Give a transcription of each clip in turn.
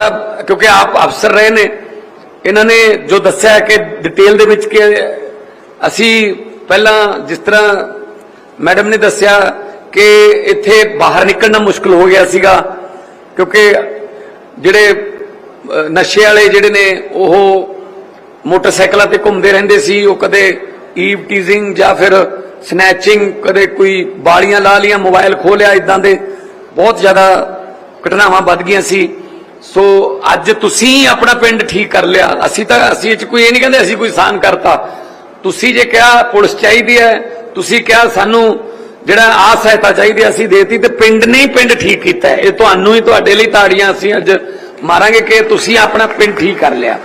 ਕਿਉਂਕਿ ਆਪ ਅਫਸਰ ਰਹੇ ਨੇ। ਇਹਨਾਂ ਨੇ ਜੋ ਦੱਸਿਆ ਕਿ ਡਿਟੇਲ ਦੇ ਵਿੱਚ ਕਿ ਅਸੀਂ ਪਹਿਲਾਂ ਜਿਸ ਤਰ੍ਹਾਂ ਮੈਡਮ ਨੇ ਦੱਸਿਆ ਕਿ ਇੱਥੇ ਬਾਹਰ ਨਿਕਲਣਾ ਮੁਸ਼ਕਲ ਹੋ ਗਿਆ ਸੀਗਾ, ਕਿਉਂਕਿ ਜਿਹੜੇ ਨਸ਼ੇ ਵਾਲੇ ਜਿਹੜੇ ਨੇ, ਉਹ ਮੋਟਰਸਾਈਕਲਾਂ ਤੇ ਘੁੰਮਦੇ ਰਹਿੰਦੇ ਸੀ। ਉਹ ਕਦੇ ਈਵ ਟੀਜ਼ਿੰਗ ਜਾਂ ਫਿਰ ਸਨੈਚਿੰਗ ਕਦੇ ਕੋਈ ਬਾਲੀਆਂ ਲਾ ਲੀਆਂ ਮੋਬਾਈਲ ਖੋਲਿਆ ਇਦਾਂ ਦੇ ਬਹੁਤ ਜ਼ਿਆਦਾ ਘਟਨਾਵਾਂ ਵੱਧ ਗਈਆਂ ਸੀ। ਸੋ ਅੱਜ ਤੁਸੀਂ ਆਪਣਾ ਪਿੰਡ ਠੀਕ ਕਰ ਲਿਆ। ਅਸੀਂ ਤਾਂ ਅਸੀਂ ਇਹ ਚ ਕੋਈ ਇਹ ਨਹੀਂ ਕਹਿੰਦੇ ਅਸੀਂ ਕੋਈ ਸਾਨ ਕਰਤਾ। ਤੁਸੀਂ ਜੇ ਕਿਹਾ ਪੁਲਿਸ ਚਾਹੀਦੀ ਹੈ ਤੁਸੀਂ ਕਿਹਾ ਸਾਨੂੰ ਜਿਹੜਾ ਆ ਸਹਾਇਤਾ ਚਾਹੀਦੀ ਹੈ, ਅਸੀਂ ਦੇਤੀ ਤੇ ਪਿੰਡ ਨੇ ਹੀ ਪਿੰਡ ਠੀਕ ਕੀਤਾ ਇਹ ਤੁਹਾਨੂੰ ਹੀ ਤੁਹਾਡੇ ਲਈ ਤਾੜੀਆਂ ਅਸੀਂ ਅੱਜ ਮਾਰਾਂਗੇ ਕਿ ਤੁਸੀਂ ਆਪਣਾ ਪਿੰਡ ਠੀਕ ਕਰ ਲਿਆ।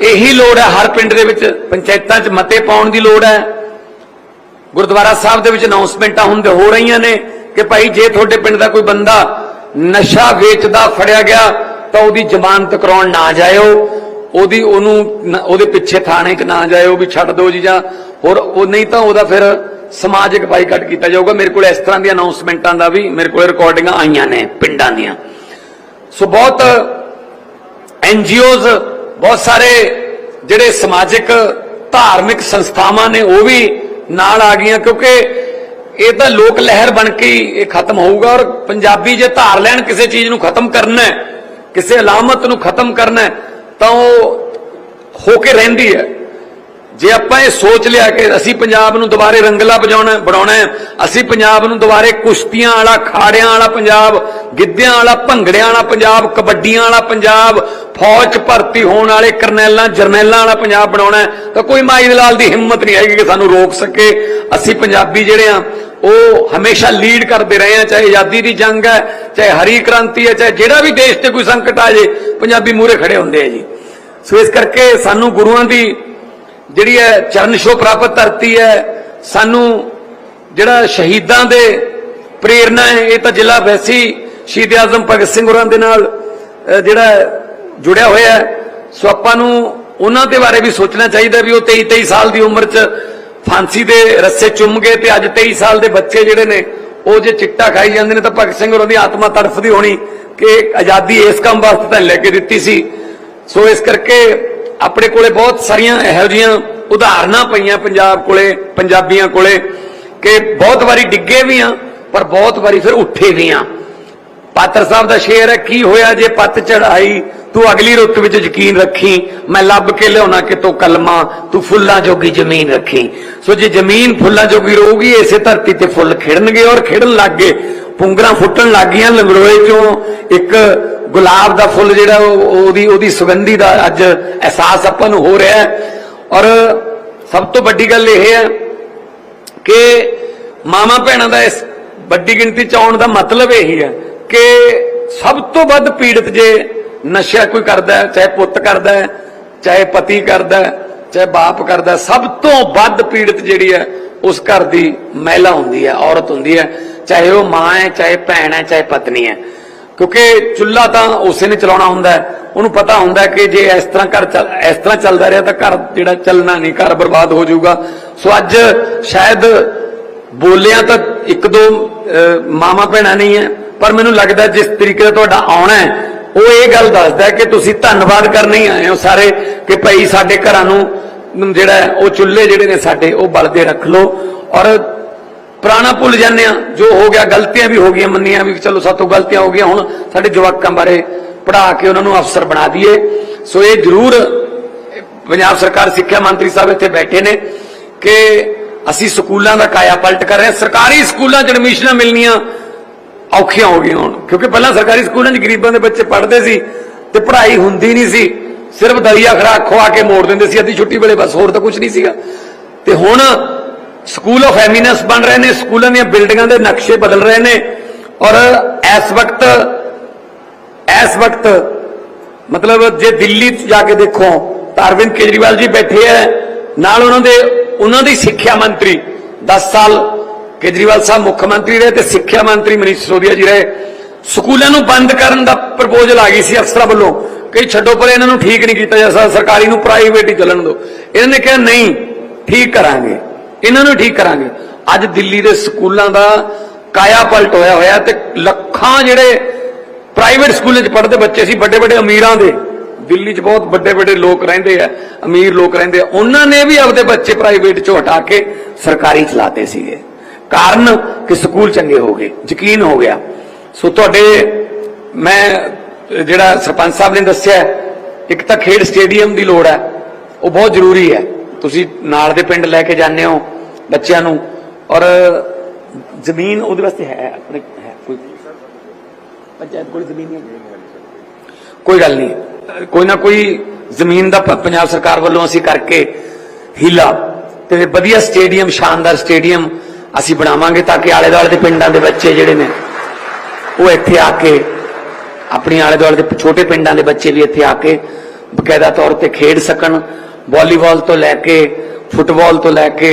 ਇਹੀ ਲੋੜ ਹੈ ਹਰ ਪਿੰਡ ਦੇ ਵਿੱਚ। ਪੰਚਾਇਤਾਂ 'ਚ ਮਤੇ ਪਾਉਣ ਦੀ ਲੋੜ ਹੈ। ਗੁਰਦੁਆਰਾ ਸਾਹਿਬ ਦੇ ਵਿੱਚ ਅਨਾਉਂਸਮੈਂਟਾਂ ਹੁੰਦੇ ਹੋ ਰਹੀਆਂ ਨੇ ਕਿ ਭਾਈ ਜੇ ਤੁਹਾਡੇ ਪਿੰਡ ਦਾ ਕੋਈ ਬੰਦਾ ਨਸ਼ਾ ਵੇਚਦਾ ਫੜਿਆ ਗਿਆ ਤਾਂ ਉਹਦੀ ਜ਼ਮਾਨਤ ਕਰਾਉਣ ਨਾ ਜਾਇਓ, ਉਹਦੀ ਉਹਨੂੰ ਉਹਦੇ ਪਿੱਛੇ ਥਾਣੇ 'ਚ ਨਾ ਜਾਇਓ ਵੀ ਛੱਡ ਦਿਓ ਜੀ ਜਾਂ ਹੋਰ ਉਹ ਨਹੀਂ ਤਾਂ ਉਹਦਾ ਫਿਰ ਸਮਾਜਿਕ ਬਾਈਕਾਟ ਕੀਤਾ ਜਾਊਗਾ। ਮੇਰੇ ਕੋਲ ਇਸ ਤਰ੍ਹਾਂ ਦੀਆਂ ਅਨਾਉਂਸਮੈਂਟਾਂ ਦਾ ਵੀ ਮੇਰੇ ਕੋਲ ਰਿਕਾਰਡਿੰਗਾਂ ਆਈਆਂ ਨੇ ਪਿੰਡਾਂ ਦੀਆਂ। ਸੋ ਬਹੁਤ ਐਨਜੀਓਜ਼ ਬਹੁਤ ਸਾਰੇ ਜਿਹੜੇ ਸਮਾਜਿਕ ਧਾਰਮਿਕ ਸੰਸਥਾਵਾਂ ਨੇ ਉਹ ਵੀ ਨਾਲ ਆ ਗਈਆਂ ਕਿਉਂਕਿ ਇਹ ਤਾਂ ਲੋਕ ਲਹਿਰ ਬਣ ਕੇ ਹੀ ਇਹ ਖਤਮ ਹੋਊਗਾ ਔਰ ਪੰਜਾਬੀ ਜੇ ਧਾਰ ਲੈਣ ਕਿਸੇ ਚੀਜ਼ ਨੂੰ ਖਤਮ ਕਰਨਾ ਹੈ, ਕਿਸੇ ਅਲਾਮਤ ਨੂੰ ਖਤਮ ਕਰਨਾ ਹੈ, ਤਾਂ ਉਹ ਹੋ ਕੇ ਰਹਿੰਦੀ ਹੈ। ਜੇ ਆਪਾਂ ਇਹ ਸੋਚ ਲਿਆ ਕਿ ਅਸੀਂ ਪੰਜਾਬ ਨੂੰ ਦੁਬਾਰੇ ਰੰਗਲਾ ਵਜਾਉਣਾ, ਬਣਾਉਣਾ ਹੈ, ਅਸੀਂ ਪੰਜਾਬ ਨੂੰ ਦੁਬਾਰੇ ਕੁਸ਼ਤੀਆਂ ਵਾਲਾ, ਖਾੜਿਆਂ ਵਾਲਾ ਪੰਜਾਬ, ਗਿੱਧਿਆਂ ਵਾਲਾ, ਭੰਗੜਿਆਂ ਵਾਲਾ ਪੰਜਾਬ, ਕਬੱਡੀਆਂ ਵਾਲਾ ਪੰਜਾਬ, ਫੌਜ 'ਚ ਭਰਤੀ ਹੋਣ ਵਾਲੇ ਕਰਨੈਲਾਂ, ਜਰਨੈਲਾਂ ਵਾਲਾ ਪੰਜਾਬ ਬਣਾਉਣਾ ਹੈ, ਤਾਂ ਕੋਈ ਮਾਈ ਲਾਲ ਦੀ ਹਿੰਮਤ ਨਹੀਂ ਹੈਗੀ ਕਿ ਸਾਨੂੰ ਰੋਕ ਸਕੇ। ਅਸੀਂ ਪੰਜਾਬੀ ਜਿਹੜੇ ਆ ਉਹ ਹਮੇਸ਼ਾ ਲੀਡ ਕਰਦੇ ਰਹੇ ਆ, ਚਾਹੇ ਆਜ਼ਾਦੀ ਦੀ ਜੰਗ ਹੈ, ਚਾਹੇ ਹਰੀ ਕ੍ਰਾਂਤੀ ਹੈ, ਚਾਹੇ ਜਿਹੜਾ ਵੀ ਦੇਸ਼ ਤੇ ਕੋਈ ਸੰਕਟ ਆ ਜੇ, ਪੰਜਾਬੀ ਮੂਹਰੇ ਖੜੇ ਹੁੰਦੇ ਆ ਜੀ। ਸੋ ਇਸ ਕਰਕੇ ਸਾਨੂੰ ਗੁਰੂਆਂ ਦੀ ਜਿਹੜੀ ਹੈ ਚਰਨ ਛੋਹ ਪ੍ਰਾਪਤ ਧਰਤੀ ਹੈ, ਸਾਨੂੰ ਜਿਹੜਾ ਸ਼ਹੀਦਾਂ ਦੇ ਪ੍ਰੇਰਣਾ ਹੈ, ਇਹ ਤਾਂ ਜ਼ਿਲ੍ਹਾ ਵੈਸੀ ਸ਼ਹੀਦ ਆਜ਼ਮ ਭਗਤ ਸਿੰਘ ਹੋਰਾਂ ਦੇ ਨਾਲ ਜਿਹੜਾ ਜੁੜਿਆ ਹੋਇਆ ਹੈ। ਸੋ ਆਪਾਂ ਨੂੰ ਉਹਨਾਂ ਦੇ ਬਾਰੇ ਵੀ ਸੋਚਣਾ ਚਾਹੀਦਾ ਵੀ ਉਹ 23 23 ਸਾਲ ਦੀ ਉਮਰ 'ਚ ਫਾਂਸੀ ਦੇ ਰੱਸੇ ਚੁੰਮ ਗਏ ਤੇ ਅੱਜ 23 ਸਾਲ ਦੇ ਬੱਚੇ ਜਿਹੜੇ ਨੇ, ਉਹ ਜੇ ਚਿੱਟਾ ਖਾਈ ਜਾਂਦੇ ਨੇ ਤਾਂ ਭਗਤ ਸਿੰਘ ਹੋਰਾਂ ਦੀ ਆਤਮਾ ਤੜਫਦੀ ਹੋਣੀ ਕਿ ਆਜ਼ਾਦੀ ਇਸ ਕੰਮ ਵਾਸਤੇ ਤਾਂ ਲੈ ਕੇ ਦਿੱਤੀ ਸੀ। ਸੋ ਇਸ ਕਰਕੇ ਆਪਣੇ ਕੋਲੇ ਬਹੁਤ ਸਾਰੀਆਂ ਇਹੋ ਜਿਹੀਆਂ ਉਦਾਹਰਨਾਂ ਪਈਆਂ ਪੰਜਾਬ ਕੋਲੇ, ਪੰਜਾਬੀਆਂ ਕੋਲੇ, ਕਿ ਬਹੁਤ ਵਾਰੀ ਡਿੱਗੇ ਵੀ ਆ, ਪਰ ਬਹੁਤ ਵਾਰੀ ਫਿਰ ਉੱਠੇ ਵੀ ਆ। ਪਾਤਰ ਸਾਹਿਬ ਦਾ ਸ਼ੇਰ ਹੈ, ਕੀ ਹੋਇਆ ਜੇ ਪੱਤ ਚੜਾਈ ਤੂੰ ਅਗਲੀ ਰੁੱਤ ਵਿੱਚ ਯਕੀਨ ਰੱਖੀ। ਮੈਂ ਲੱਭ ਕੇ ਲਿਆਉਣਾ ਕਿਤੋਂ ਕਲਮਾ, ਤੂੰ ਫੁੱਲਾਂ ਜੋਗੀ ਜ਼ਮੀਨ ਰੱਖੀ। ਸੋ ਜੇ ਜ਼ਮੀਨ ਫੁੱਲਾਂ ਜੋਗੀ ਰਹੂਗੀ, ਇਸੇ ਧਰਤੀ ਤੇ ਫੁੱਲ ਖਿੜਨਗੇ ਔਰ ਖਿੜਨ ਲੱਗ ਗਏ। ਪੁੰਗਰਾਂ ਫੁੱਟਣ ਲੱਗ ਗਈਆਂ ਲੰਗੜੋਏ ਚੋਂ। ਇੱਕ ਗੁਲਾਬ ਦਾ ਫੁੱਲ ਜਿਹੜਾ ਉਹ- ਉਹਦੀ ਉਹਦੀ ਸੁਗੰਧੀ ਦਾ ਅੱਜ ਅਹਿਸਾਸ ਆਪਾਂ ਨੂੰ ਹੋ ਰਿਹਾ ਹੈ। ਔਰ ਸਭ ਤੋਂ ਵੱਡੀ ਗੱਲ ਇਹ ਹੈ ਕਿ ਮਾਮਾ ਭੈਣਾਂ ਦਾ ਇਸ ਵੱਡੀ ਗਿਣਤੀ ਚ ਆਉਣ ਦਾ ਮਤਲਬ ਇਹੀ ਹੈ ਕਿ ਸਭ ਤੋਂ ਵੱਧ ਪੀੜਤ ਜੇ ਨਸ਼ਾ ਕੋਈ ਕਰਦਾ ਚਾਹੇ ਪੁੱਤ ਕਰਦਾ ਚਾਹੇ ਪਤੀ ਕਰਦਾ ਚਾਹੇ ਬਾਪ ਕਰਦਾ ਸਭ ਤੋਂ ਵੱਧ ਪੀੜਤ ਜਿਹੜੀ ਹੈ ਉਸ ਘਰ ਦੀ ਮਹਿਲਾ ਹੁੰਦੀ ਹੈ ਔਰਤ ਹੁੰਦੀ ਹੈ। ਚਾਹੇ ਉਹ ਮਾਂ ਹੈ ਚਾਹੇ ਭੈਣ ਹੈ ਚਾਹੇ ਪਤਨੀ ਹੈ। ਕਿਉਂਕਿ ਚੁੱਲ੍ਹਾ ਤਾਂ ਉਸੇ ਨੇ ਚਲਾਉਣਾ ਹੁੰਦਾ ਹੈ। ਉਹਨੂੰ ਪਤਾ ਹੁੰਦਾ ਕਿ ਜੇ ਇਸ ਤਰ੍ਹਾਂ ਘਰ ਚੱਲ ਇਸ ਤਰ੍ਹਾਂ ਚੱਲਦਾ ਰਿਹਾ ਤਾਂ ਘਰ ਜਿਹੜਾ ਚੱਲਣਾ ਨਹੀਂ ਘਰ ਬਰਬਾਦ ਹੋ ਜਾਊਗਾ। ਸੋ ਅੱਜ ਸ਼ਾਇਦ ਬੋਲਿਆ ਤਾਂ ਇੱਕ ਦੋ ਅਹ, ਮਾਵਾਂ ਭੈਣਾਂ ਨਹੀਂ ਹੈ। ਪਰ ਮੈਨੂੰ ਲੱਗਦਾ ਜਿਸ ਤਰੀਕੇ ਦਾ ਤੁਹਾਡਾ ਆਉਣਾ ਹੈ, ਉਹ ਇਹ ਗੱਲ ਦੱਸਦਾ ਕਿ ਤੁਸੀਂ ਧੰਨਵਾਦ ਕਰਨ ਹੀ ਆਏ ਹੋ ਸਾਰੇ ਕਿ ਭਾਈ ਸਾਡੇ ਘਰਾਂ ਨੂੰ ਜਿਹੜਾ ਉਹ ਚੁੱਲ੍ਹੇ ਜਿਹੜੇ ਨੇ ਸਾਡੇ, ਉਹ ਬਲਦੇ ਰੱਖ ਲਓ। ਔਰ ਪੁਰਾਣਾ ਭੁੱਲ ਜਾਂਦੇ ਆ ਜੋ ਹੋ ਗਿਆ, ਗਲਤੀਆਂ ਵੀ ਹੋ ਗਈਆਂ, ਮੰਨੀਆਂ ਵੀ ਚਲੋ ਸਾਤੋਂ ਗਲਤੀਆਂ ਹੋ ਗਈਆਂ, ਹੁਣ ਸਾਡੇ ਜਵਾਕਾਂ ਬਾਰੇ ਪੜ੍ਹਾ ਕੇ ਉਹਨਾਂ ਨੂੰ ਅਫਸਰ ਬਣਾ ਦਈਏ। ਸੋ ਇਹ ਜ਼ਰੂਰ ਪੰਜਾਬ ਸਰਕਾਰ, ਸਿੱਖਿਆ ਮੰਤਰੀ ਸਾਹਿਬ ਇੱਥੇ ਬੈਠੇ ਨੇ ਕਿ ਅਸੀਂ ਸਕੂਲਾਂ ਦਾ ਕਾਇਆ ਪਲਟ ਕਰ ਰਹੇ ਹਾਂ। ਸਰਕਾਰੀ ਸਕੂਲਾਂ 'ਚ ਐਡਮਿਸ਼ਨਾਂ ਮਿਲਣੀਆਂ ਔਖੀਆਂ ਹੋ ਗਈਆਂ ਹੁਣ। ਕਿਉਂਕਿ ਪਹਿਲਾਂ ਸਰਕਾਰੀ ਸਕੂਲਾਂ 'ਚ ਗਰੀਬਾਂ ਦੇ ਬੱਚੇ ਪੜ੍ਹਦੇ ਸੀ ਤੇ ਪੜ੍ਹਾਈ ਹੁੰਦੀ ਨਹੀਂ ਸੀ। ਸਿਰਫ ਦਲੀਆ ਖਰਾਕ ਖਵਾ ਕੇ ਮੋੜ ਦਿੰਦੇ ਸੀ। ਅੱਧੀ ਛੁੱਟੀ ਵੇਲੇ ਬਸ ਹੋਰ ਤਾਂ ਕੁਝ ਨਹੀਂ ਸੀਗਾ। ਤੇ ਹੁਣ ਸਕੂਲ ਆਫ ਐਮੀਨੈਂਸ ਬਣ ਰਹੇ ਨੇ। ਸਕੂਲਾਂ ਦੀਆਂ ਬਿਲਡਿੰਗਾਂ ਦੇ ਨਕਸ਼ੇ ਬਦਲ ਰਹੇ ਨੇ। ਔਰ ਇਸ ਵਕਤ ਇਸ ਵਕਤ ਮਤਲਬ ਜੇ ਦਿੱਲੀ ਜਾ ਕੇ ਦੇਖੋ, ਤਾਂ ਅਰਵਿੰਦ ਕੇਜਰੀਵਾਲ ਜੀ ਬੈਠੇ ਐ। ਨਾਲ ਉਹਨਾਂ ਦੇ, ਉਹਨਾਂ ਦੀ ਸਿੱਖਿਆ ਮੰਤਰੀ 10 ਸਾਲ ਕੇਜਰੀਵਾਲ ਸਾਹਿਬ, ਮੁੱਖ ਮੰਤਰੀ ਰਹੇ ਤੇ ਸਿੱਖਿਆ ਮੰਤਰੀ ਮਨੀਸ਼ ਸਿਸੋਦੀਆ ਜੀ ਰਹੇ। ਸਕੂਲਾਂ ਨੂੰ ਬੰਦ ਕਰਨ ਦਾ ਪ੍ਰਪੋਜ਼ਲ ਆ ਗਈ ਸੀ ਅਫਸਰਾਂ ਵੱਲੋਂ। ਕਈ ਛੱਡੋ ਪਰ, ਇਹਨਾਂ ਨੂੰ ਠੀਕ ਨਹੀਂ ਕੀਤਾ ਜਾ ਸਕਦਾ, ਸਰਕਾਰੀ ਨੂੰ ਪ੍ਰਾਈਵੇਟ ਹੀ ਚੱਲਣ ਦਿਓ। ਇਹਨਾਂ ਨੇ ਕਿਹਾ, ਨਹੀਂ, ਠੀਕ ਕਰਾਂਗੇ। ਇਹਨਾਂ ਨੂੰ ਠੀਕ ਕਰਾਂਗੇ। ਅੱਜ ਦਿੱਲੀ ਦੇ ਸਕੂਲਾਂ ਦਾ ਕਾਇਆ ਪਲਟ ਹੋਇਆ ਹੋਇਆ ਤੇ ਲੱਖਾਂ ਜਿਹੜੇ ਪ੍ਰਾਈਵੇਟ ਸਕੂਲਾਂ 'ਚ ਪੜ੍ਹਦੇ ਬੱਚੇ ਸੀ ਵੱਡੇ ਵੱਡੇ ਅਮੀਰਾਂ ਦੇ। ਦਿੱਲੀ 'ਚ ਬਹੁਤ ਵੱਡੇ ਵੱਡੇ ਲੋਕ ਰਹਿੰਦੇ ਆ, ਅਮੀਰ ਲੋਕ ਰਹਿੰਦੇ ਆ। ਉਹਨਾਂ ਨੇ ਵੀ ਆਪਦੇ ਬੱਚੇ ਪ੍ਰਾਈਵੇਟ 'ਚੋਂ ਹਟਾ ਕੇ ਸਰਕਾਰੀ ਚਲਾਤੇ ਸੀਗੇ। ਕਾਰਨ ਕਿ ਸਕੂਲ ਚੰਗੇ ਹੋ ਗਏ ਯਕੀਨ ਹੋ ਗਿਆ। ਸੋ ਤੁਹਾਡੇ ਮੈਂ ਜਿਹੜਾ ਸਰਪੰਚ ਸਾਹਿਬ ਨੇ ਦੱਸਿਆ ਇੱਕ ਤਾਂ ਖੇਡ ਸਟੇਡੀਅਮ ਦੀ ਲੋੜ ਹੈ ਉਹ ਬਹੁਤ ਜ਼ਰੂਰੀ ਹੈ। ਤੁਸੀਂ ਨਾਲ ਦੇ ਪਿੰਡ ਲੈ ਕੇ ਜਾਂਦੇ ਹੋ ਬੱਚਿਆਂ ਨੂੰ ਔਰ ਜ਼ਮੀਨ ਉਹਦੇ ਵਾਸਤੇ ਹੈ ਆਪਣੇ ਹੈ ਕੋਈ? ਪੰਚਾਇਤ ਕੋਲ ਜ਼ਮੀਨ ਨਹੀਂ ਕੋਈ ਗੱਲ ਨਹੀਂ। ਕੋਈ ਨਾ ਕੋਈ ਜ਼ਮੀਨ ਦਾ ਪੰਜਾਬ ਸਰਕਾਰ ਵੱਲੋਂ ਅਸੀਂ ਕਰਕੇ ਹੀਲਾ। ਤੇ ਵਧੀਆ ਸਟੇਡੀਅਮ ਸ਼ਾਨਦਾਰ ਸਟੇਡੀਅਮ ਅਸੀਂ ਬਣਾਵਾਂਗੇ ਤਾਂ ਕਿ ਆਲੇ ਦੁਆਲੇ ਦੇ ਪਿੰਡਾਂ ਦੇ ਬੱਚੇ ਜਿਹੜੇ ਨੇ ਉਹ ਇੱਥੇ ਆ ਕੇ ਆਪਣੀ ਆਲੇ ਦੁਆਲੇ ਦੇ ਛੋਟੇ ਪਿੰਡਾਂ ਦੇ ਬੱਚੇ ਵੀ ਇੱਥੇ ਆ ਕੇ ਬਕਾਇਦਾ ਤੌਰ ਤੇ ਖੇਡ ਸਕਣ ਵਾਲੀਬਾਲ ਤੋਂ ਲੈ ਕੇ ਫੁੱਟਬਾਲ ਤੋਂ ਲੈ ਕੇ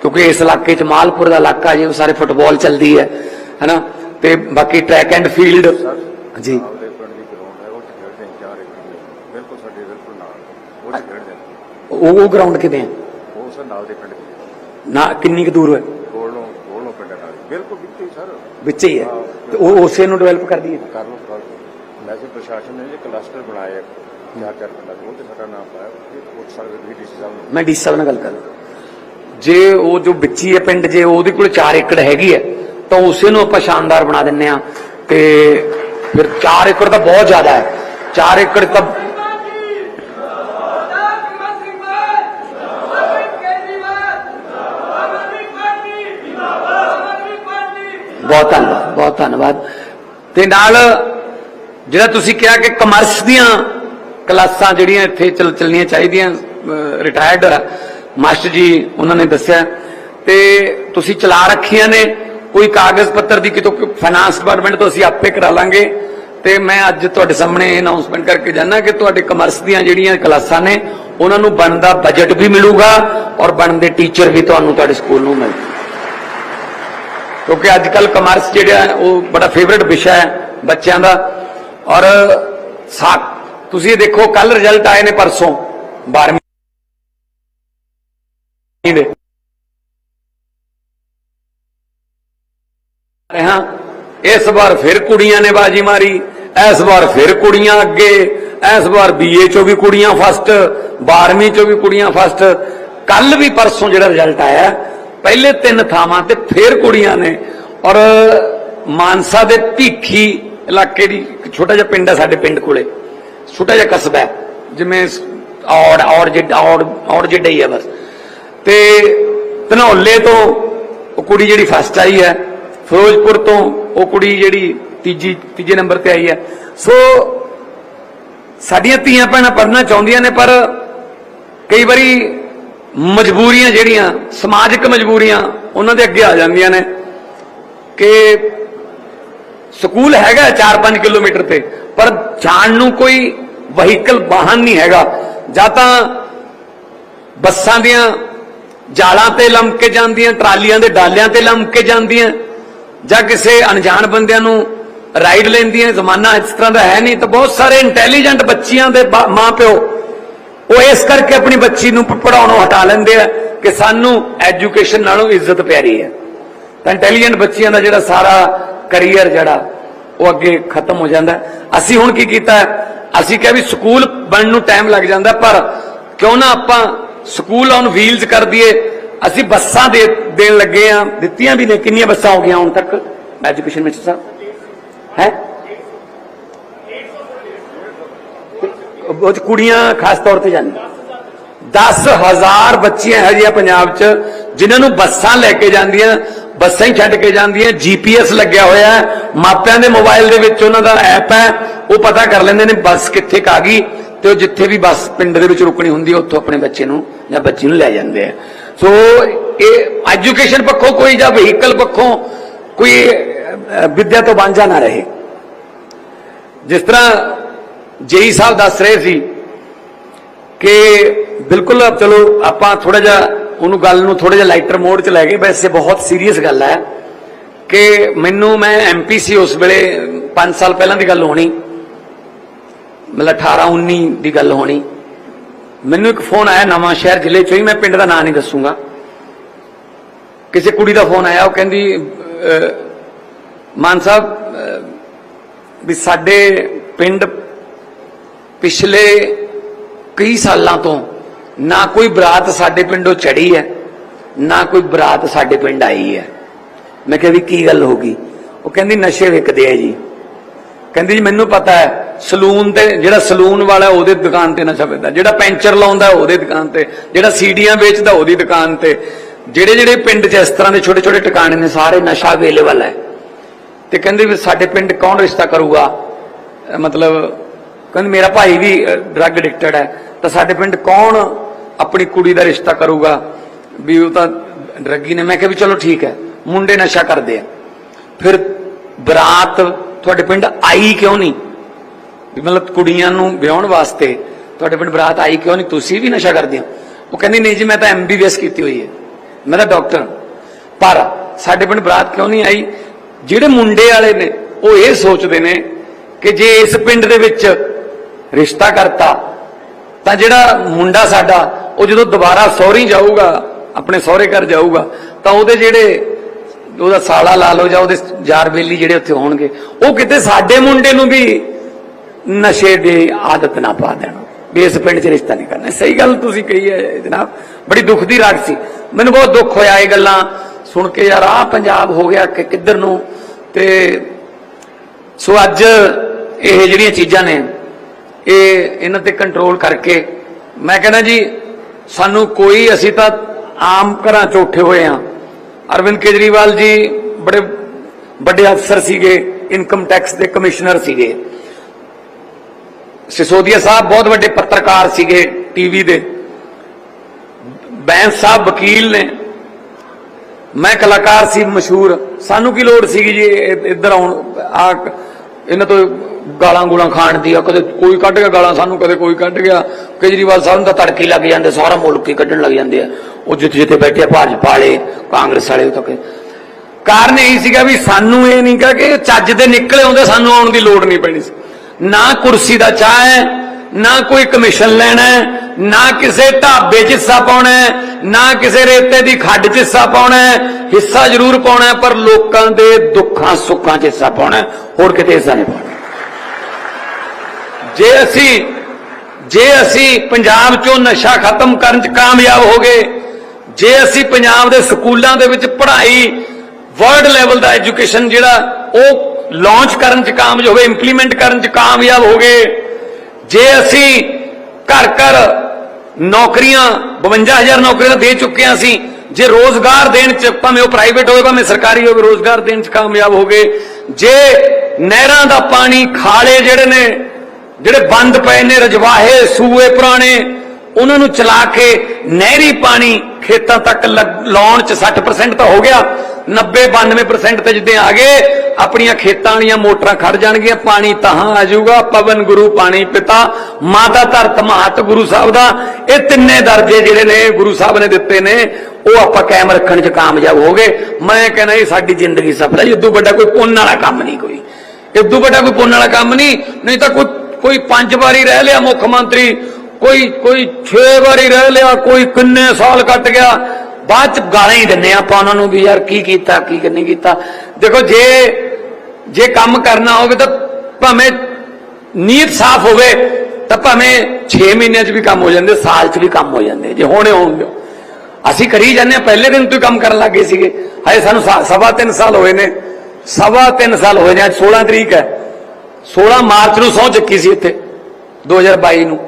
ਕਿਉਂਕਿ ਇਸ ਇਲਾਕੇ 'ਚ ਮਾਲਪੁਰ ਦਾ ਇਲਾਕਾ ਜੀ ਉਹ ਸਾਰੇ ਫੁੱਟਬਾਲ ਚੱਲਦੀ ਹੈ ਹੈਨਾ? ਤੇ ਬਾਕੀ ਟਰੈਕ ਐਂਡ ਫੀਲਡ ਜੀ ਉਹ ਗਰਾਊਂਡ ਕਿਤੇ ਹੈ? ਉਹ ਸਰ ਨਾਲ ਦੇ ਪਿੰਡ ਨਾ ਕਿੰਨੀ ਕੁ ਦੂਰ ਹੈ ਬਿਲਕੁਲ ਵਿੱਚੇ ਹੀ ਸਰ। ਵਿੱਚ ਹੀ ਹੈ। ਤੇ ਉਹ ਉਸੇ ਨੂੰ ਡਿਵੈਲਪ ਕਰਦੀ ਹੈ ਕਰ ਲਓ ਕਰ ਲਓ। ਵੈਸੇ ਪ੍ਰਸ਼ਾਸਨ ਨੇ ਜੇ ਕਲਸਟਰ ਬਣਾਏ ਆ ਚਾਰ ਚਾਰ ਪਿੰਡਾਂ ਦੇ ਉਹ ਤੇ ਸਾਡਾ ਨਾਮ ਪਾਇਆ ਉਹ ਵੀ ਡੀਸੀ ਸਾਹਿਬ ਨੂੰ। ਮੈਂ ਡੀ ਸਾਹਿਬ ਨਾਲ ਗੱਲ ਕਰ ਜੇ ਉਹ ਜੋ ਵਿੱਚੀ ਹੈ ਪਿੰਡ ਜੇ ਉਹਦੇ ਕੋਲ 4 ਏਕੜ ਹੈਗੀ ਹੈ ਤਾਂ ਉਸੇ ਨੂੰ ਆਪਾਂ ਸ਼ਾਨਦਾਰ ਬਣਾ ਦਿੰਨੇ ਆ ਤੇ ਫਿਰ 4 ਏਕੜ ਤਾਂ ਬਹੁਤ ਜ਼ਿਆਦਾ ਹੈ। 4 ਏਕੜ ਤਾਂ ਬਹੁਤ ਧੰਨਵਾਦ ਬਹੁਤ ਧੰਨਵਾਦ। ਤੇ ਨਾਲ ਜਿਹੜਾ ਤੁਸੀਂ ਕਿਹਾ ਕਿ ਕਮਰਸ ਦੀਆਂ ਕਲਾਸਾਂ ਜਿਹੜੀਆਂ ਇੱਥੇ ਚੱਲ ਚੱਲਣੀਆਂ ਚਾਹੀਦੀਆਂ ਰਿਟਾਇਰਡ ਮਾਸਟਰ ਜੀ ਉਹਨਾਂ ਨੇ ਦੱਸਿਆ। ਤੇ ਤੁਸੀਂ ਚਲਾ ਰੱਖੀਆਂ ਨੇ, ਕੋਈ ਕਾਗਜ਼ ਪੱਤਰ ਦੀ ਕਿਤੋਂ ਫਾਈਨਾਂਸ ਡਿਪਾਰਟਮੈਂਟ ਤੋਂ ਅਸੀਂ ਆਪੇ ਕਰਾ ਲਾਂਗੇ। ਤੇ ਮੈਂ ਅੱਜ ਤੁਹਾਡੇ ਸਾਹਮਣੇ ਅਨਾਉਂਸਮੈਂਟ ਕਰਕੇ ਜਾਣਾ ਕਿ ਤੁਹਾਡੇ ਕਮਰਸ ਦੀਆਂ ਜਿਹੜੀਆਂ ਕਲਾਸਾਂ ਨੇ, ਉਹਨਾਂ ਨੂੰ ਬਣਦਾ ਬਜਟ ਵੀ ਮਿਲੂਗਾ ਔਰ ਬਣਦੇ ਟੀਚਰ ਵੀ ਤੁਹਾਨੂੰ ਤੁਹਾਡੇ ਸਕੂਲ ਨੂੰ ਮਿਲ ਕਿਉਂਕਿ ਅੱਜ ਕੱਲ ਕਮਰਸ ਜਿਹੜਾ ਹੈ, ਉਹ ਬੜਾ ਫੇਵਰਿਟ ਵਿਸ਼ਾ ਹੈ ਬੱਚਿਆਂ ਦਾ। ਔਰ ਸਾ, ਤੁਸੀਂ ਦੇਖੋ ਕੱਲ ਰਿਜ਼ਲਟ ਆਏ ਨੇ ਪਰਸੋਂ 12ਵੀਂ ਦੇ। ਹਾਂ, ਇਸ ਵਾਰ ਫਿਰ ਕੁੜੀਆਂ ਨੇ ਬਾਜੀ ਮਾਰੀ, ਇਸ ਵਾਰ ਫਿਰ ਕੁੜੀਆਂ ਅੱਗੇ, ਇਸ ਵਾਰ ਬੀਏ ਚੋਂ ਵੀ ਕੁੜੀਆਂ ਫਸਟ 12ਵੀਂ ਚੋਂ ਵੀ ਕੁੜੀਆਂ ਫਸਟ ਕੱਲ ਵੀ ਪਰਸੋਂ ਜਿਹੜਾ ਰਿਜ਼ਲਟ ਆਇਆ ਪਹਿਲੇ ਤਿੰਨ ਥਾਵਾਂ ਤੇ ਫਿਰ ਕੁੜੀਆਂ ਨੇ। ਔਰ ਮਾਨਸਾ ਦੇ ਭੀਖੀ ਇਲਾਕੇ ਦੀ ਛੋਟਾ ਜਿਹਾ ਪਿੰਡ ਹੈ ਸਾਡੇ ਪਿੰਡ ਕੋਲੇ। ਛੋਟਾ ਜਿਹਾ ਕਸਬਾ ਹੈ, ਜਿਵੇਂ ਔੜ ਔੜ ਜਿੱਡਾ ਔੜ ਔੜ ਜਿੱਡਾ ਹੀ ਹੈ ਬਸ। ਤੇ ਧਨੌਲੇ ਤੋਂ ਉਹ ਕੁੜੀ ਜਿਹੜੀ ਫਸਟ ਆਈ ਹੈ, ਫਿਰੋਜ਼ਪੁਰ ਤੋਂ ਉਹ ਕੁੜੀ ਜਿਹੜੀ ਤੀਜੀ, ਤੀਜੇ ਨੰਬਰ ਤੇ ਆਈ ਹੈ। ਸੋ ਸਾਡੀਆਂ ਧੀਆਂ ਭੈਣਾਂ ਪੜ੍ਹਨਾ ਚਾਹੁੰਦੀਆਂ ਨੇ, ਪਰ ਕਈ ਵਾਰੀ ਮਜਬੂਰੀਆਂ ਜਿਹੜੀਆਂ, ਸਮਾਜਿਕ ਮਜਬੂਰੀਆਂ, ਉਹਨਾਂ ਦੇ ਅੱਗੇ ਆ ਜਾਂਦੀਆਂ ਨੇ ਕਿ ਸਕੂਲ ਹੈਗਾ 4-5 ਕਿਲੋਮੀਟਰ ਤੇ, ਪਰ ਜਾਣ ਨੂੰ ਕੋਈ ਵਹੀਕਲ ਵਾਹਨ ਨਹੀਂ ਹੈਗਾ। ਜਾਂ ਤਾਂ ਬੱਸਾਂ ਦੀਆਂ ਜਾਲਾਂ ਤੇ ਲੰਮ ਕੇ ਜਾਂਦੀਆਂ, ਟਰਾਲੀਆਂ ਦੇ ਡਾਲਿਆਂ ਤੇ ਲੰਮ ਕੇ ਜਾਂਦੀਆਂ, ਜਾਂ ਕਿਸੇ ਅਣਜਾਣ ਬੰਦਿਆਂ ਨੂੰ ਰਾਈਡ ਲੈਂਦੀਆਂ, ਜ਼ਮਾਨਾ ਇਸ ਤਰ੍ਹਾਂ ਦਾ ਹੈ ਨਹੀਂ। ਤਾਂ ਬਹੁਤ ਸਾਰੇ ਇੰਟੈਲੀਜੈਂਟ ਬੱਚੀਆਂ ਦੇ ਬਾ- ਮਾਂ ਪਿਓ ਉਹ ਇਸ ਕਰਕੇ ਆਪਣੀ ਬੱਚੀ ਨੂੰ ਪ- ਪੜ੍ਹਾਉਣੋਂ ਹਟਾ ਲੈਂਦੇ ਆ ਕਿ ਸਾਨੂੰ ਐਜੂਕੇਸ਼ਨ ਨਾਲੋਂ ਇੱਜ਼ਤ ਪਿਆਰੀ ਹੈ। ਤਾਂ ਇੰਟੈਲੀਜੈਂਟ ਬੱਚਿਆਂ ਦਾ ਜਿਹੜਾ ਸਾਰਾ ਕੈਰੀਅਰ ਜਿਹੜਾ, ਉਹ ਅੱਗੇ ਖਤਮ ਹੋ ਜਾਂਦਾ। ਅਸੀਂ ਹੁਣ ਕੀ ਕੀਤਾ? ਅਸੀਂ ਕਿਹਾ ਵੀ ਸਕੂਲ ਬਣਨ ਨੂੰ ਟਾਈਮ ਲੱਗ ਜਾਂਦਾ, ਪਰ ਕਿਉਂ ਨਾ ਆਪਾਂ ਸਕੂਲ ਔਨ ਵੀਲਸ ਕਰ ਦਈਏ। ਅਸੀਂ ਬੱਸਾਂ ਦੇ ਦੇਣ ਲੱਗੇ ਆ ਦਿੱਤੀਆਂ ਵੀ ਨੇ, ਕਿੰਨੀਆਂ ਬੱਸਾਂ ਹੋ ਗਈਆਂ ਹੁਣ ਤੱਕ? ਐਜੂਕੇਸ਼ਨ ਵਿੱਚ ਸਾਹਿਬ ਹੈ? ਉਹ ਕੁੜੀਆਂ ਖਾਸ ਤੌਰ ਤੇ ਜਾਂਦੀਆਂ। 10000 ਬੱਚੀਆਂ ਹੈਗੀਆਂ ਪੰਜਾਬ 'ਚ ਜਿਨ੍ਹਾਂ ਨੂੰ ਬੱਸਾਂ ਲੈ ਕੇ ਜਾਂਦੀਆਂ ਬੱਸਾਂ ਹੀ ਛੱਡ ਕੇ ਜਾਂਦੀਆਂ ਜੀਪੀਐਸ ਲੱਗਿਆ ਹੋਇਆ ਮਾਪਿਆਂ ਦੇ ਮੋਬਾਈਲ ਦੇ ਵਿੱਚ ਉਹਨਾਂ ਦਾ ਐਪ ਹੈ ਉਹ ਪਤਾ ਕਰ ਲੈਂਦੇ ਨੇ ਬੱਸ ਕਿੱਥੇ ਕੁ ਗਈ ਤੇ ਉਹ ਜਿੱਥੇ ਵੀ ਬੱਸ ਪਿੰਡ ਦੇ ਵਿੱਚ ਰੁਕਣੀ ਹੁੰਦੀ ਹੈ ਉੱਥੋਂ ਆਪਣੇ ਬੱਚੇ ਨੂੰ ਜਾਂ ਬੱਚੀ ਨੂੰ ਲੈ ਜਾਂਦੇ ਆ। ਸੋ ਇਹ ਐਜੂਕੇਸ਼ਨ ਪੱਖੋਂ ਕੋਈ ਜਾਂ ਵਹੀਕਲ ਪੱਖੋਂ ਕੋਈ ਅਹ, ਵਿਦਿਆ ਤੋਂ ਵਾਂਝਾ ਨਾ ਰਹੇ। ਜਿਸ ਤਰ੍ਹਾਂ ਜੇਈ ਸਾਹਿਬ ਦੱਸ ਰਹੇ ਸੀ ਕਿ ਬਿਲਕੁਲ ਚਲੋ ਆਪਾਂ ਥੋੜਾ ਜਿਹਾ ਉਹਨੂੰ ਗੱਲ ਨੂੰ ਥੋੜਾ ਜਿਹਾ ਲਾਈਟਰ ਮੋਡ 'ਚ ਲੈ ਗਏ। ਵੈਸੇ ਬਹੁਤ ਸੀਰੀਅਸ ਗੱਲ ਹੈ ਕਿ ਮੈਨੂੰ ਮੈਂ ਐਮਪੀ ਸੀ ਉਸ ਵੇਲੇ 5 ਸਾਲ ਪਹਿਲਾਂ ਦੀ ਗੱਲ ਹੋਣੀ। ਮਤਲਬ 18 19 ਦੀ ਗੱਲ ਹੋਣੀ। ਮੈਨੂੰ ਇੱਕ ਫੋਨ ਆਇਆ ਨਵਾਂ ਸ਼ਹਿਰ ਜ਼ਿਲ੍ਹੇ ਚੋਂ ਹੀ, ਮੈਂ ਪਿੰਡ ਦਾ ਨਾਂ ਨਹੀਂ ਦੱਸੂਗਾ। ਕਿਸੇ ਕੁੜੀ ਦਾ ਫੋਨ ਆਇਆ, ਉਹ ਕਹਿੰਦੀ ਮਾਨ ਸਾਹਿਬ ਵੀ ਸਾਡੇ ਪਿੰਡ ਪਿਛਲੇ ਕਈ ਸਾਲਾਂ ਤੋਂ ਨਾ ਕੋਈ ਬਰਾਤ ਸਾਡੇ ਪਿੰਡੋਂ ਚੜੀ ਹੈ, ਨਾ ਕੋਈ ਬਰਾਤ ਸਾਡੇ ਪਿੰਡ ਆਈ ਹੈ। ਮੈਂ ਕਿਹਾ ਵੀ ਕੀ ਗੱਲ ਹੋ ਗਈ? ਉਹ ਕਹਿੰਦੀ, ਨਸ਼ੇ ਵਿਕਦੇ ਆ ਜੀ। ਕਹਿੰਦੀ ਜੀ ਮੈਨੂੰ ਪਤਾ ਹੈ, ਸਲੂਨ ਤੇ ਜਿਹੜਾ ਸਲੂਨ ਵਾਲਾ ਉਹਦੇ ਦੁਕਾਨ ਤੇ ਨਸ਼ਾ ਵੇਚਦਾ ਜਿਹੜਾ ਪੈਂਚਰ ਲਾਉਂਦਾ ਉਹਦੇ ਦੁਕਾਨ ਤੇ, ਜਿਹੜਾ ਸੀੜੀਆਂ ਵੇਚਦਾ ਉਹਦੀ ਦੁਕਾਨ ਤੇ। ਜਿਹੜੇ ਜਿਹੜੇ ਪਿੰਡ 'ਚ ਇਸ ਤਰ੍ਹਾਂ ਦੇ ਛੋਟੇ ਛੋਟੇ ਟਿਕਾਣੇ ਨੇ, ਸਾਰੇ ਨਸ਼ਾ ਅਵੇਲੇਬਲ ਹੈ। ਤੇ ਕਹਿੰਦੇ ਵੀ ਸਾਡੇ ਪਿੰਡ ਕੌਣ ਰਿਸ਼ਤਾ ਕਰੂਗਾ? ਮਤਲਬ ਕਹਿੰਦੇ ਮੇਰਾ ਭਾਈ ਵੀ ਡਰੱਗ ਐਡਿਕਟਡ ਹੈ। ਤਾਂ ਸਾਡੇ ਪਿੰਡ ਕੌਣ ਆਪਣੀ ਕੁੜੀ ਦਾ ਰਿਸ਼ਤਾ ਕਰੂਗਾ? ਵੀ ਉਹ ਤਾਂ ਡਰੱਗੀ ਨੇ। ਮੈਂ ਕਿਹਾ ਵੀ ਚਲੋ ਠੀਕ ਹੈ। ਮੁੰਡੇ ਨਸ਼ਾ ਕਰਦੇ ਆ। ਫਿਰ ਬਰਾਤ ਤੁਹਾਡੇ ਪਿੰਡ ਆਈ ਕਿਉਂ ਨਹੀਂ? ਵੀ ਮਤਲਬ ਕੁੜੀਆਂ ਨੂੰ ਵਿਆਹਣ ਵਾਸਤੇ ਤੁਹਾਡੇ ਪਿੰਡ ਬਰਾਤ ਆਈ ਕਿਉਂ ਨਹੀਂ? ਤੁਸੀਂ ਵੀ ਨਸ਼ਾ ਕਰਦੇ ਹੋ। ਉਹ ਕਹਿੰਦੀ, ਨਹੀਂ ਜੀ, ਮੈਂ ਤਾਂ ਐਮਬੀਬੀਐਸ ਕੀਤੀ ਹੋਈ ਹੈ। ਮੈਂ ਤਾਂ ਡਾਕਟਰ ਹਾਂ। ਪਰ ਸਾਡੇ ਪਿੰਡ ਬਰਾਤ ਕਿਉਂ ਨਹੀਂ ਆਈ? ਜਿਹੜੇ ਮੁੰਡੇ ਵਾਲੇ ਨੇ, ਉਹ ਇਹ ਸੋਚਦੇ ਨੇ ਕਿ ਜੇ ਇਸ ਪਿੰਡ ਦੇ ਵਿੱਚ ਰਿਸ਼ਤਾ ਕਰਤਾ, ਤਾਂ ਜਿਹੜਾ ਮੁੰਡਾ ਸਾਡਾ, ਉਹ ਜਦੋਂ ਦੁਬਾਰਾ ਸਹੁਰੀ ਜਾਊਗਾ, ਆਪਣੇ ਸਹੁਰੇ ਘਰ ਜਾਊਗਾ, ਤਾਂ ਉਹਦੇ ਜਿਹੜੇ ਉਹਦਾ ਸਾਲਾ ਲਾ ਲਓ ਜਾਂ ਉਹਦੇ ਯਾਰ ਬੇਲੀ ਜਿਹੜੇ ਉੱਥੇ ਹੋਣਗੇ, ਉਹ ਕਿਤੇ ਸਾਡੇ ਮੁੰਡੇ ਨੂੰ ਵੀ ਨਸ਼ੇ ਦੀ ਆਦਤ ਨਾ ਪਾ ਦੇਣ। ਵੀ ਇਸ ਪਿੰਡ 'ਚ ਰਿਸ਼ਤਾ ਨਹੀਂ ਕਰਨਾ। ਸਹੀ ਗੱਲ ਤੁਸੀਂ ਕਹੀ ਹੈ ਜਨਾਬ, ਬੜੀ ਦੁੱਖ ਦੀ ਰਾਗ ਸੀ। ਮੈਨੂੰ ਬਹੁਤ ਦੁੱਖ ਹੋਇਆ ਇਹ ਗੱਲਾਂ ਸੁਣ ਕੇ, ਯਾਰ ਆਹ ਪੰਜਾਬ ਹੋ ਗਿਆ ਕਿ ਕਿੱਧਰ ਨੂੰ, ਤੇ ਸੋ ਅੱਜ ਇਹ ਜਿਹੜੀਆਂ ਚੀਜ਼ਾਂ ਨੇ ਇਹ ਇਹਨਾਂ ਤੇ ਕੰਟਰੋਲ ਕਰਕੇ ਮੈਂ ਕਹਿੰਦਾ ਜੀ, ਸਾਨੂੰ ਕੋਈ ਅਸੀਂ ਤਾਂ ਆਮ ਘਰਾਂ ਚ ਉੱਠੇ ਹੋਏ ਆ ਅਰਵਿੰਦ ਕੇਜਰੀਵਾਲ ਜੀ ਬੜੇ ਵੱਡੇ ਅਫਸਰ ਸੀਗੇ ਇਨਕਮ ਟੈਕਸ ਦੇ ਕਮਿਸ਼ਨਰ ਸੀਗੇ। ਸਿਸੋਦੀਆ ਸਾਹਿਬ ਬਹੁਤ ਵੱਡੇ ਪੱਤਰਕਾਰ ਸੀਗੇ ਟੀਵੀ ਦੇ। ਬੈਂਸ ਸਾਹਿਬ ਵਕੀਲ ਨੇ। ਮੈਂ ਕਲਾਕਾਰ ਸੀ, ਮਸ਼ਹੂਰ। ਸਾਨੂੰ ਕੀ ਲੋੜ ਸੀਗੀ ਜੀ ਇੱਧਰ ਆਉਣ ਆ ਇਹਨਾਂ ਤੋਂ ਗਾਲਾਂ ਗੂਲਾਂ ਖਾਣ ਦੀ ਆ ਕਦੇ ਕੋਈ ਕੱਢ ਗਿਆ ਗਾਲਾਂ ਸਾਨੂੰ ਕਦੇ ਕੋਈ ਕੱਢ ਗਿਆ। ਕੇਜਰੀਵਾਲ ਸਾਹਿਬ ਨੂੰ ਤਾਂ ਤੜਕੇ ਲੱਗ ਜਾਂਦੇ ਸਾਰਾ ਮੁਲਕ ਹੀ ਕੱਢਣ ਲੱਗ ਜਾਂਦੇ ਆ। ਉਹ ਜਿੱਥੇ ਜਿੱਥੇ ਬੈਠੇ ਆ, ਭਾਜਪਾ ਵਾਲੇ ਕਾਂਗਰਸ ਵਾਲੇ ਉਹ ਤੱਕ ਕਾਰਨ ਇਹ ਸੀਗਾ ਵੀ ਸਾਨੂੰ ਇਹ ਨਹੀਂ ਕਹਾ ਕਿ ਚੱਜ ਦੇ ਨਿਕਲੇ ਆਉਂਦੇ ਸਾਨੂੰ ਆਉਣ ਦੀ ਲੋੜ ਨਹੀਂ ਪੈਣੀ ਸੀ। ਨਾ ਕੁਰਸੀ ਦਾ ਚਾਹ ਹੈ ਨਾ ਕੋਈ ਕਮਿਸ਼ਨ ਲੈਣਾ ਹੈ, ਨਾ ਕਿਸੇ ਢਾਬੇ 'ਚ ਹਿੱਸਾ ਪਾਉਣਾ ਨਾ ਕਿਸੇ ਰੇਤੇ ਦੀ ਖੱਡ 'ਚ ਹਿੱਸਾ ਪਾਉਣਾ ਹਿੱਸਾ ਜ਼ਰੂਰ ਪਾਉਣਾ ਪਰ ਲੋਕਾਂ ਦੇ ਦੁੱਖਾਂ ਸੁੱਖਾਂ 'ਚ ਹਿੱਸਾ ਪਾਉਣਾ ਹੋਰ ਕਿਤੇ ਹਿੱਸਾ ਨਹੀਂ ਪਾਉਣਾ। ਜੇ ਅਸੀਂ ਜੇ ਅਸੀਂ ਪੰਜਾਬ 'ਚੋਂ ਨਸ਼ਾ ਖਤਮ ਕਰਨ 'ਚ ਕਾਮਯਾਬ ਹੋ ਗਏ, ਜੇ ਅਸੀਂ ਪੰਜਾਬ ਦੇ ਸਕੂਲਾਂ ਦੇ ਵਿੱਚ ਪੜ੍ਹਾਈ ਵਰਲਡ ਲੈਵਲ ਦਾ ਐਜੂਕੇਸ਼ਨ ਜਿਹੜਾ ਉਹ ਲਾਂਚ ਕਰਨ 'ਚ ਕਾਮਯਾਬ ਹੋਵੇ ਇੰਪਲੀਮੈਂਟ ਕਰਨ 'ਚ ਕਾਮਯਾਬ ਹੋ ਗਏ, ਜੇ ਅਸੀਂ ਘਰ ਘਰ ਨੌਕਰੀਆਂ 52000 ਨੌਕਰੀਆਂ ਦੇ ਚੁੱਕੇ ਹਾਂ ਅਸੀਂ। ਜੇ ਰੋਜ਼ਗਾਰ ਦੇਣ 'ਚ ਭਾਵੇਂ ਉਹ ਪ੍ਰਾਈਵੇਟ ਹੋਵੇ, ਭਾਵੇਂ ਸਰਕਾਰੀ ਹੋਵੇ, ਰੋਜ਼ਗਾਰ ਦੇਣ 'ਚ ਕਾਮਯਾਬ ਹੋ ਗਏ ਜੇ ਨਹਿਰਾਂ ਦਾ ਪਾਣੀ ਖਾਲੇ ਜਿਹੜੇ ਨੇ, ਜਿਹੜੇ ਬੰਦ ਪਏ ਨੇ, ਰਜਵਾਹੇ, ਸੂਏ ਪੁਰਾਣੇ, ਉਹਨਾਂ ਨੂੰ ਚਲਾ ਕੇ ਨਹਿਰੀ ਪਾਣੀ ਖੇਤਾਂ ਤੱਕ ਲਾਉਣ ਚ 60% ਤਾਂ ਹੋ ਗਿਆ। 90 92% ਤੇ ਜਿੱਦੇ ਆ ਗਏ, ਆਪਣੀਆਂ ਖੇਤਾਂ ਵਾਲੀਆਂ ਮੋਟਰਾਂ ਖੜ ਜਾਣਗੀਆਂ, ਪਾਣੀ ਤਹਾਂ ਆ ਜਾਊਗਾ, ਪਵਨ ਗੁਰੂ ਪਾਣੀ ਪਿਤਾ, ਮਾਤਾ ਧਰਤ ਮਹਤ ਗੁਰੂ ਸਾਹਿਬ ਦਾ, ਇਹ ਤਿੰਨੇ ਦਰਜੇ ਜਿਹੜੇ ਨੇ, ਗੁਰੂ ਸਾਹਿਬ ਨੇ ਦਿੱਤੇ ਨੇ, ਉਹ ਆਪਾਂ ਕਾਇਮ ਰੱਖਣ ਚ ਕਾਮਯਾਬ ਹੋ ਗਏ। ਮੈਂ ਕਹਿੰਦਾ ਇਹ ਸਾਡੀ ਜ਼ਿੰਦਗੀ ਸਫਲ ਹੈ ਇਦੋਂ ਵੱਡਾ ਕੋਈ ਪੁੰਨ ਵਾਲਾ ਕੰਮ ਨਹੀਂ ਕੋਈ। ਇਦੋਂ ਵੱਡਾ ਕੋਈ ਪੁੰਨ ਵਾਲਾ ਕੰਮ ਨਹੀਂ ਨਹੀਂ ਤਾਂ ਕੋਈ ਕੋਈ ਪੰਜ ਵਾਰੀ ਰਹਿ ਲਿਆ ਮੁੱਖ ਮੰਤਰੀ, ਕੋਈ ਕੋਈ 6 ਵਾਰੀ ਰਹਿ ਲਿਆ, ਕੋਈ ਕਿੰਨੇ ਸਾਲ ਕੱਟ ਗਿਆ ਬਾਅਦ ਚ ਗਾਲਾਂ ਹੀ ਦਿੰਨੇ ਆਪਾਂ ਉਹਨਾਂ ਨੂੰ ਵੀ ਯਾਰ ਕੀ ਕੀਤਾ, ਕੀ ਨਹੀਂ ਕੀਤਾ। ਦੇਖੋ, ਜੇ ਜੇ ਕੰਮ ਕਰਨਾ ਹੋਵੇ ਤਾਂ ਭਾਵੇਂ ਨੀਅਤ ਸਾਫ਼ ਹੋਵੇ, ਤਾਂ ਭਾਵੇਂ 6 ਮਹੀਨਿਆਂ 'ਚ ਵੀ ਕੰਮ ਹੋ ਜਾਂਦੇ, ਸਾਲ 'ਚ ਵੀ ਕੰਮ ਹੋ ਜਾਂਦੇ, ਜੇ ਹੋਣੇ ਹੋਣ ਦਿਓ ਅਸੀਂ ਕਰੀ ਜਾਂਦੇ ਹਾਂ, ਪਹਿਲੇ ਦਿਨ ਤੋਂ ਹੀ ਕੰਮ ਕਰਨ ਲੱਗੇ ਸੀਗੇ। ਹਜੇ ਸਾਨੂੰ ਸਵਾ ਤਿੰਨ ਸਾਲ ਹੋਏ ਨੇ। ਸਵਾ ਤਿੰਨ ਸਾਲ ਹੋਏ ਨੇ, ਅੱਜ 16 ਤਰੀਕ ਹੈ। 16 ਮਾਰਚ ਨੂੰ ਸਹੁੰ ਚੱਕੀ ਸੀ ਇੱਥੇ 2022 ਨੂੰ।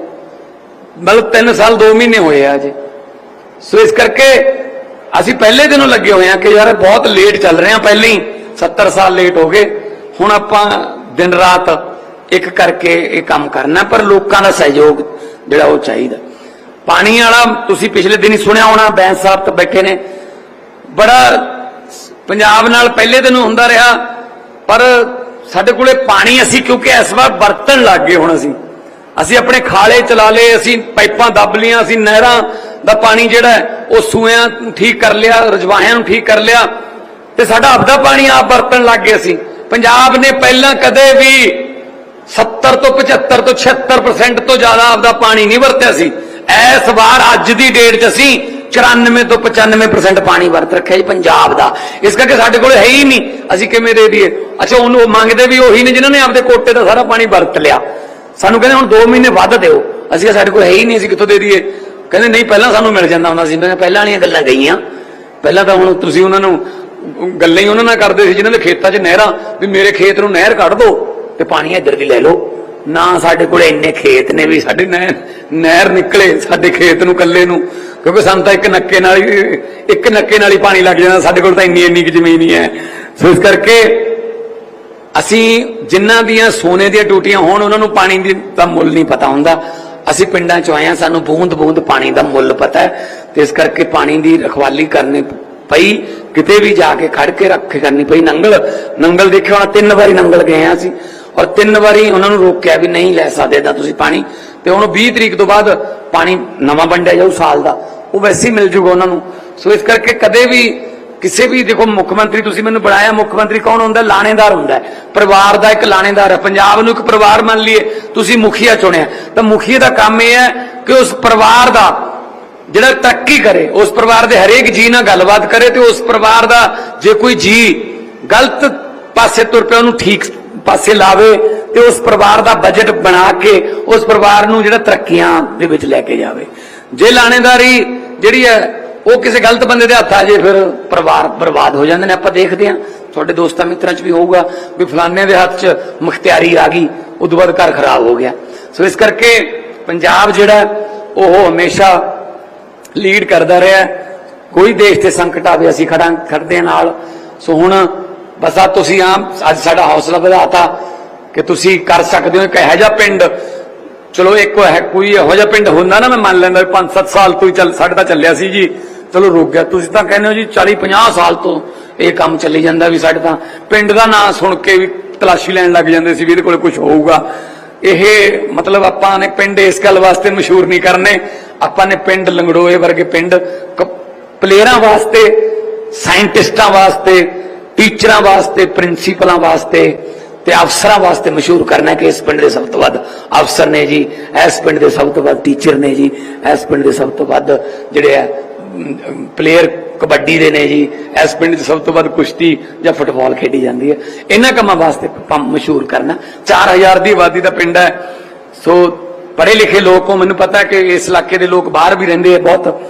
ਮਤਲਬ 3 ਸਾਲ 2 ਮਹੀਨੇ ਹੋਏ ਆ ਅਜੇ। ਸੋ ਇਸ ਕਰਕੇ ਅਸੀਂ ਪਹਿਲੇ ਦਿਨੋਂ ਲੱਗੇ ਹੋਏ ਆ ਕਿ ਯਾਰ ਬਹੁਤ ਲੇਟ ਚੱਲ ਰਹੇ ਆ ਪਹਿਲੇ ਹੀ 70 ਸਾਲ ਲੇਟ ਹੋ ਗਏ। ਹੁਣ ਆਪਾਂ ਦਿਨ ਰਾਤ ਇੱਕ ਕਰਕੇ ਇਹ ਕੰਮ ਕਰਨਾ, ਪਰ ਲੋਕਾਂ ਦਾ ਸਹਿਯੋਗ ਜਿਹੜਾ ਉਹ ਚਾਹੀਦਾ। ਪਾਣੀ ਵਾਲਾ ਤੁਸੀਂ ਪਿਛਲੇ ਦਿਨ ਹੀ ਸੁਣਿਆ ਹੋਣਾ, ਬੈਂਸ ਸਾਹਿਬ ਤਾਂ ਬੈਠੇ ਨੇ। ਬੜਾ ਪੰਜਾਬ ਨਾਲ ਪਹਿਲੇ ਦਿਨ ਹੁੰਦਾ ਰਿਹਾ, ਪਰ ਸਾਡੇ ਕੋਲੇ ਪਾਣੀ ਅਸੀਂ ਕਿਉਂਕਿ ਇਸ ਵਾਰ ਵਰਤਣ ਲੱਗ ਗਏ ਹੁਣ ਅਸੀਂ। ਅਸੀਂ ਆਪਣੇ ਖਾਲੇ ਚਲਾ ਲਏ, ਅਸੀਂ ਪਾਈਪਾਂ ਦੱਬ ਲੀਆਂ ਅਸੀਂ ਨਹਿਰਾਂ ਦਾ ਪਾਣੀ ਜਿਹੜਾ ਉਹ ਸੂਇਆਂ ਠੀਕ ਕਰ ਲਿਆ ਰਜਵਾਹਿਆਂ ਨੂੰ ਠੀਕ ਕਰ ਲਿਆ ਤੇ ਸਾਡਾ ਆਪਦਾ ਪਾਣੀ ਆਪ ਵਰਤਣ ਲੱਗ ਗਏ ਅਸੀਂ। ਪੰਜਾਬ ਨੇ ਪਹਿਲਾਂ ਕਦੇ ਵੀ 70 ਤੋਂ 75 ਤੋਂ 76% ਤੋਂ ਜ਼ਿਆਦਾ ਆਪਦਾ ਪਾਣੀ ਨਹੀਂ ਵਰਤਿਆ ਸੀ। ਇਸ ਵਾਰ ਅੱਜ ਦੀ ਡੇਟ 'ਚ ਅਸੀਂ 94 ਤੋਂ 95% ਪਾਣੀ ਵਰਤ ਰੱਖਿਆ ਜੀ ਪੰਜਾਬ ਦਾ। ਇਸ ਕਰਕੇ ਸਾਡੇ ਕੋਲ ਹੈ ਹੀ ਨਹੀਂ। ਅਸੀਂ ਕਿਵੇਂ ਦੇ ਦਈਏ? ਅੱਛਾ, ਉਹਨੂੰ ਮੰਗਦੇ ਵੀ ਉਹੀ ਨੇ ਜਿਨ੍ਹਾਂ ਨੇ ਆਪਦੇ ਕੋਟੇ ਦਾ ਸਾਰਾ ਪਾਣੀ ਵਰਤ ਲਿਆ। ਸਾਨੂੰ ਕਹਿੰਦੇ ਹੁਣ 2 ਮਹੀਨੇ ਵੱਧ ਦਿਓ। ਅਸੀਂ ਸਾਡੇ ਕੋਲ ਹੈ ਹੀ ਨਹੀਂ, ਅਸੀਂ ਕਿੱਥੋਂ ਦੇ ਦਈਏ? ਕਹਿੰਦੇ, ਨਹੀਂ, ਪਹਿਲਾਂ ਸਾਨੂੰ ਮਿਲ ਜਾਂਦਾ ਹੁੰਦਾ ਸੀ। ਮੈਂ ਪਹਿਲਾਂ ਵਾਲੀਆਂ ਗੱਲਾਂ ਗਈਆਂ। ਪਹਿਲਾਂ ਤਾਂ ਹੁਣ ਤੁਸੀਂ ਉਹਨਾਂ ਨੂੰ ਗੱਲਾਂ ਹੀ ਉਹਨਾਂ ਨਾਲ ਕਰਦੇ ਸੀ, ਜਿਨ੍ਹਾਂ ਦੇ ਖੇਤਾਂ 'ਚ ਨਹਿਰਾਂ, ਵੀ ਮੇਰੇ ਖੇਤ ਨੂੰ ਨਹਿਰ ਕੱਢ ਦਿਓ ਤੇ ਪਾਣੀ ਇੱਧਰ ਦੀ ਲੈ ਲਓ। ਨਾ ਸਾਡੇ ਕੋਲ ਇੰਨੇ ਖੇਤ ਨੇ ਵੀ ਸਾਡੇ ਨਹਿਰ ਨਹਿਰ ਨਿਕਲੇ ਸਾਡੇ ਖੇਤ ਨੂੰ ਕੱਲੇ ਨੂੰ। ਕਿਉਂਕਿ ਸਾਨੂੰ ਤਾਂ ਇੱਕ ਨੱਕੇ ਨਾਲ ਹੀ, ਇੱਕ ਨੱਕੇ ਨਾਲ ਹੀ ਪਾਣੀ ਲੱਗ ਜਾਂਦਾ ਸਾਡੇ ਕੋਲ ਤਾਂ ਇੰਨੀ ਇੰਨੀ ਕੁ ਜ਼ਮੀਨ ਹੀ ਹੈ। ਸੋ ਇਸ ਕਰਕੇ ਅਸੀਂ ਜਿਨ੍ਹਾਂ ਦੀਆਂ ਸੋਨੇ ਦੀਆਂ ਟੂਟੀਆਂ ਹੋਣ, ਉਹਨਾਂ ਨੂੰ ਪਾਣੀ ਦੀ ਦਾ ਮੁੱਲ ਨਹੀਂ ਪਤਾ ਹੁੰਦਾ। ਅਸੀਂ ਪਿੰਡਾਂ ਚ ਆਏ ਹਾਂ, ਸਾਨੂੰ ਬੂੰਦ ਬੂੰਦ ਪਾਣੀ ਦਾ ਮੁੱਲ ਪਤਾ ਹੈ। ਤੇ ਇਸ ਕਰਕੇ ਪਾਣੀ ਦੀ ਰਖਵਾਲੀ ਕਰਨੀ ਪਈ। ਕਿਤੇ ਵੀ ਜਾ ਕੇ ਖੜ ਕੇ ਰੱਖ ਕਰਨੀ ਪਈ ਨੰਗਲ। ਨੰਗਲ ਦੇਖਿਆ ਹੁਣ ਤਿੰਨ ਵਾਰੀ ਨੰਗਲ ਗਏ ਹਾਂ ਅਸੀਂ। ਔਰ ਤਿੰਨ ਵਾਰੀ ਉਹਨਾਂ ਨੂੰ ਰੋਕਿਆ ਵੀ ਨਹੀਂ ਲੈ ਸਕਦੇ ਤਾਂ ਤੁਸੀਂ ਪਾਣੀ। ਤੇ ਹੁਣ 20 ਤਰੀਕ ਤੋਂ ਬਾਅਦ ਪਾਣੀ ਨਵਾਂ ਵੰਡਿਆ ਜਾਊ ਸਾਲ ਦਾ। ਉਹ ਵੈਸੇ ਹੀ ਮਿਲ ਜੂਗਾ ਉਹਨਾਂ ਨੂੰ। ਸੋ ਇਸ ਕਰਕੇ ਕਦੇ ਵੀ ਕਿਸੇ ਵੀ ਦੇਖੋ ਮੁੱਖ ਮੰਤਰੀ, ਤੁਸੀਂ ਮੈਨੂੰ ਬਣਾਇਆ ਮੁੱਖ ਮੰਤਰੀ ਕੌਣ ਹੁੰਦਾ? ਲਾਣੇਦਾਰ ਹੁੰਦਾ ਪਰਿਵਾਰ ਦਾ ਇੱਕ ਲਾਣੇਦਾਰ ਹੈ। ਪੰਜਾਬ ਨੂੰ ਇੱਕ ਪਰਿਵਾਰ ਮੰਨ ਲਈਏ। ਤੁਸੀਂ ਮੁਖੀਆ ਚੁਣਿਆ। ਤਾਂ ਮੁਖੀਏ ਦਾ ਕੰਮ ਇਹ ਹੈ ਕਿ ਉਸ ਪਰਿਵਾਰ ਦਾ ਜਿਹੜਾ ਤਰੱਕੀ ਕਰੇ, ਉਸ ਪਰਿਵਾਰ ਦੇ ਹਰੇਕ ਜੀ ਨਾਲ ਗੱਲਬਾਤ ਕਰੇ ਤੇ ਉਸ ਪਰਿਵਾਰ ਦਾ ਜੇ ਕੋਈ ਜੀ ਗਲਤ ਪਾਸੇ ਤੁਰ ਪਿਆ, ਉਹਨੂੰ ਠੀਕ ਪਾਸੇ ਲਾਵੇ ਤੇ ਉਸ ਪਰਿਵਾਰ ਦਾ ਬਜਟ ਬਣਾ ਕੇ ਉਸ ਪਰਿਵਾਰ ਨੂੰ ਜਿਹੜਾ ਤਰੱਕੀਆਂ ਦੇ ਵਿੱਚ ਲੈ ਕੇ ਜਾਵੇ। ਜੇ ਲਾਣੇਦਾਰੀ ਜਿਹੜੀ ਹੈ ਉਹ ਕਿਸੇ ਗਲਤ ਬੰਦੇ ਦੇ ਹੱਥ ਆ ਜੇ, ਫਿਰ ਪਰਿਵਾਰ ਬਰਬਾਦ ਹੋ ਜਾਂਦੇ ਨੇ, ਆਪਾਂ ਦੇਖਦੇ ਹਾਂ। ਤੁਹਾਡੇ ਦੋਸਤਾਂ ਮਿੱਤਰਾਂ 'ਚ ਵੀ ਹੋਊਗਾ, ਵੀ ਫਲਾਣੇ ਦੇ ਹੱਥ 'ਚ ਮੁਖਤਿਆਰੀ ਆ ਗਈ ਉਦੋਂ ਬਾਅਦ ਘਰ ਖਰਾਬ ਹੋ ਗਿਆ। ਸੋ ਇਸ ਕਰਕੇ ਪੰਜਾਬ ਜਿਹੜਾ, ਉਹ ਹਮੇਸ਼ਾ ਲੀਡ ਕਰਦਾ ਰਿਹਾ। ਕੋਈ ਦੇਸ਼ ਤੇ ਸੰਕਟ ਆਵੇ, ਅਸੀਂ ਖੜਾਂ ਖੜਦੇ ਨਾਲ। ਸੋ ਹੁਣ ਬਸ ਆ ਤੁਸੀਂ ਆ ਅੱਜ ਸਾਡਾ ਹੌਸਲਾ ਵਧਾਤਾ ਕਿ ਤੁਸੀਂ ਕਰ ਸਕਦੇ ਹੋ। ਇੱਕ ਇਹੋ ਜਿਹਾ ਪਿੰਡ, ਚਲੋ ਇੱਕ ਹੈ ਕੋਈ ਇਹੋ ਜਿਹਾ ਪਿੰਡ ਹੁੰਦਾ ਨਾ, ਮੈਂ ਮੰਨ ਲੈਂਦਾ 5-7 ਸਾਲ ਤੋਂ ਹੀ ਚੱਲ, ਸਾਡੇ ਤਾਂ ਚੱਲਿਆ ਸੀ ਜੀ। ਚਲੋ ਰੁਕ ਗਿਆ। ਤੁਸੀਂ ਤਾਂ ਕਹਿੰਦੇ ਹੋ ਜੀ 40-50 ਸਾਲ ਤੋਂ ਇਹ ਕੰਮ ਚੱਲੀ ਜਾਂਦਾ ਵੀ ਸਾਡੇ ਤਾਂ ਪਿੰਡ ਦਾ ਨਾਂ ਸੁਣ ਕੇ ਵੀ ਤਲਾਸ਼ੀ ਲੈਣ ਲੱਗ ਜਾਂਦੇ ਸੀ ਵੀ ਇਹਦੇ ਕੋਲ ਕੁਝ ਹੋਊਗਾ। ਇਹ ਮਤਲਬ ਆਪਾਂ ਨੇ ਪਿੰਡ ਇਸ ਗੱਲ ਵਾਸਤੇ ਮਸ਼ਹੂਰ ਨਹੀਂ ਕਰਨੇ। ਆਪਾਂ ਨੇ ਪਿੰਡ ਲੰਗੜੋਏ ਵਰਗੇ ਪਿੰਡ ਪਲੇਅਰਾਂ ਵਾਸਤੇ, ਸਾਇੰਟਿਸਟਾਂ ਵਾਸਤੇ, ਟੀਚਰਾਂ ਵਾਸਤੇ, ਪ੍ਰਿੰਸੀਪਲਾਂ ਵਾਸਤੇ ਤੇ ਅਫਸਰਾਂ ਵਾਸਤੇ ਮਸ਼ਹੂਰ ਕਰਨਾ ਕਿ ਇਸ ਪਿੰਡ ਦੇ ਸਭ ਤੋਂ ਵੱਧ ਅਫਸਰ ਨੇ ਜੀ, ਇਸ ਪਿੰਡ ਦੇ ਸਭ ਤੋਂ ਵੱਧ ਟੀਚਰ ਨੇ ਜੀ, ਇਸ ਪਿੰਡ ਦੇ ਸਭ ਤੋਂ ਵੱਧ ਜਿਹੜੇ ਆ ਪਲੇਅਰ ਕਬੱਡੀ ਦੇ ਨੇ ਜੀ, ਇਸ ਪਿੰਡ 'ਚ ਸਭ ਤੋਂ ਵੱਧ ਕੁਸ਼ਤੀ ਜਾਂ ਫੁੱਟਬਾਲ ਖੇਡੀ ਜਾਂਦੀ ਹੈ। ਇਹਨਾਂ ਕੰਮਾਂ ਵਾਸਤੇ ਆਪਾਂ ਮਸ਼ਹੂਰ ਕਰਨਾ। 4000 ਦੀ ਆਬਾਦੀ ਦਾ ਪਿੰਡ ਹੈ। ਸੋ ਪੜ੍ਹੇ ਲਿਖੇ ਲੋਕ ਹੋ, ਮੈਨੂੰ ਪਤਾ ਕਿ ਇਸ ਇਲਾਕੇ ਦੇ ਲੋਕ ਬਾਹਰ ਵੀ ਰਹਿੰਦੇ ਆ ਬਹੁਤ।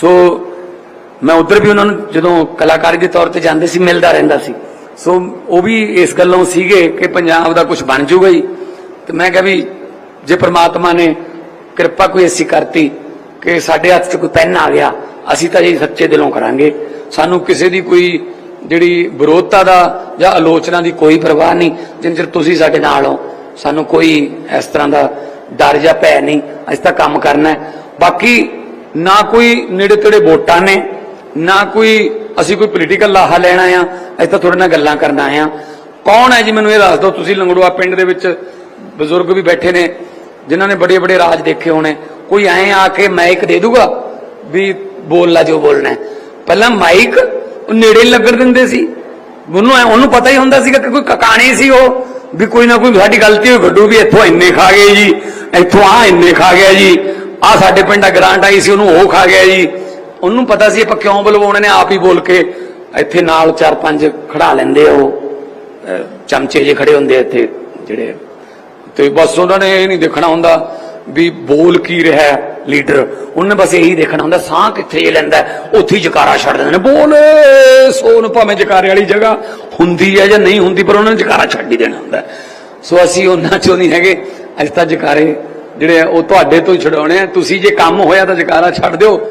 ਸੋ ਮੈਂ ਉਧਰ ਵੀ ਉਹਨਾਂ ਨੂੰ ਜਦੋਂ ਕਲਾਕਾਰੀ ਦੇ ਤੌਰ ਤੇ ਜਾਂਦੇ ਸੀ, ਮਿਲਦਾ ਰਹਿੰਦਾ ਸੀ। ਸੋ ਉਹ ਵੀ ਇਸ ਗੱਲੋਂ ਸੀਗੇ ਕਿ ਪੰਜਾਬ ਦਾ ਕੁਝ ਬਣ ਜੂਗਾ ਹੀ ਤੇ ਮੈਂ ਕਿਹਾ ਵੀ ਜੇ ਪ੍ਰਮਾਤਮਾ ਨੇ ਕਿਰਪਾ ਕੋਈ ਐਸੀ ਕਰਤੀ ਕਿ ਸਾਡੇ ਹੱਥ 'ਚ ਕੋਈ ਪੈਨ ਆ ਗਿਆ, ਅਸੀਂ ਤਾਂ ਜੀ ਸੱਚੇ ਦਿਲੋਂ ਕਰਾਂਗੇ। ਸਾਨੂੰ ਕਿਸੇ ਦੀ ਕੋਈ ਜਿਹੜੀ ਵਿਰੋਧਤਾ ਦਾ ਜਾਂ ਆਲੋਚਨਾ ਦੀ ਕੋਈ ਪਰਵਾਹ ਨਹੀਂ, ਜਿੰਨ ਚਿਰ ਤੁਸੀਂ ਸਾਡੇ ਨਾਲ ਹੋ। ਸਾਨੂੰ ਕੋਈ ਇਸ ਤਰ੍ਹਾਂ ਦਾ ਡਰ ਜਾਂ ਭੈ ਨਹੀਂ, ਅਸੀਂ ਤਾਂ ਕੰਮ ਕਰਨਾ ਹੈ। ਬਾਕੀ ਨਾ ਕੋਈ ਨੇੜੇ ਤੇੜੇ ਵੋਟਾਂ ਨੇ, ਨਾ ਕੋਈ ਅਸੀਂ ਕੋਈ ਪੋਲੀਟੀਕਲ ਲਾਹਾ ਲੈਣਾ ਆ ਅਸੀਂ ਤਾਂ ਤੁਹਾਡੇ ਨਾਲ ਗੱਲਾਂ ਕਰਨਾ ਆ ਕੌਣ ਹੈ ਜੀ ਮੈਨੂੰ ਇਹ ਦੱਸ ਦਿਓ, ਤੁਸੀਂ ਲੰਗੜੂਆ ਪਿੰਡ ਦੇ ਵਿੱਚ ਬਜ਼ੁਰਗ ਵੀ ਬੈਠੇ ਨੇ, ਜਿਨ੍ਹਾਂ ਨੇ ਬੜੇ ਬੜੇ ਰਾਜ ਦੇਖੇ ਹੋਣੇ। ਕੋਈ ਐਂ ਆ ਕੇ ਮਾਈਕ ਦੇ ਦੂਗਾ ਵੀ ਬੋਲ ਲਾ ਜੋ ਬੋਲਣਾ ਪਹਿਲਾਂ ਮਾਈਕ ਨੇੜੇ ਲੱਗਣ ਦਿੰਦੇ ਸੀ। ਉਹਨੂੰ ਉਹਨੂੰ ਪਤਾ ਹੀ ਹੁੰਦਾ ਸੀਗਾ ਕਿ ਕੋਈ ਕਕਾਣੀ ਸੀ ਉਹ, ਵੀ ਕੋਈ ਨਾ ਕੋਈ ਸਾਡੀ ਗਲਤੀ ਹੋਈ, ਗੱਡੂ ਵੀ ਇੱਥੋਂ ਇੰਨੇ ਖਾ ਗਏ ਜੀ, ਇੱਥੋਂ ਆ ਇੰਨੇ ਖਾ ਗਿਆ ਜੀ ਆ ਸਾਡੇ ਪਿੰਡ ਆ ਗ੍ਰਾਂਟ ਆਈ ਸੀ, ਉਹਨੂੰ ਉਹ ਖਾ ਗਿਆ ਜੀ। ਉਹਨੂੰ ਪਤਾ ਸੀ ਆਪਾਂ ਕਿਉਂ ਬੁਲਵਾਉਣੇ ਨੇ, ਆਪ ਹੀ ਬੋਲ ਕੇ ਇੱਥੇ ਨਾਲ ਚਾਰ ਪੰਜ ਖੜਾ ਲੈਂਦੇ ਉਹ। ਚਮਚੇ ਜੇ ਖੜੇ ਹੁੰਦੇ ਇੱਥੇ, ਜਿਹੜੇ ਤੇ ਬਸ ਉਹਨਾਂ ਨੇ ਇਹ ਨਹੀਂ ਦੇਖਣਾ ਹੁੰਦਾ ਵੀ ਬੋਲ ਕੀ ਰਿਹਾ ਲੀਡਰ ਉਹਨੇ ਬਸ ਇਹੀ ਦੇਖਣਾ ਹੁੰਦਾ, ਸਾਹ ਕਿੱਥੇ ਜੇ ਲੈਂਦਾ ਉੱਥੇ ਹੀ ਜਕਾਰਾ ਛੱਡ ਦਿੰਦੇ ਨੇ, ਬੋਲ! ਸੋਨ ਭਾਵੇਂ ਜਕਾਰੇ ਵਾਲੀ ਜਗ੍ਹਾ ਹੁੰਦੀ ਹੈ ਜਾਂ ਨਹੀਂ ਹੁੰਦੀ, ਪਰ ਉਹਨਾਂ ਨੇ ਜਕਾਰਾ ਛੱਡ ਹੀ ਦੇਣਾ ਹੁੰਦਾ ਸੋ ਅਸੀਂ ਉਹਨਾਂ ਚੋਂ ਨਹੀਂ ਹੈਗੇ। ਅੱਜ ਤਾਂ ਜਕਾਰੇ ਜਿਹੜੇ ਆ, ਉਹ ਤੁਹਾਡੇ ਤੋਂ ਹੀ ਛਡਾਉਣੇ ਆ। ਤੁਸੀਂ ਜੇ ਕੰਮ ਹੋਇਆ ਤਾਂ ਜਕਾਰਾ ਛੱਡ ਦਿਓ।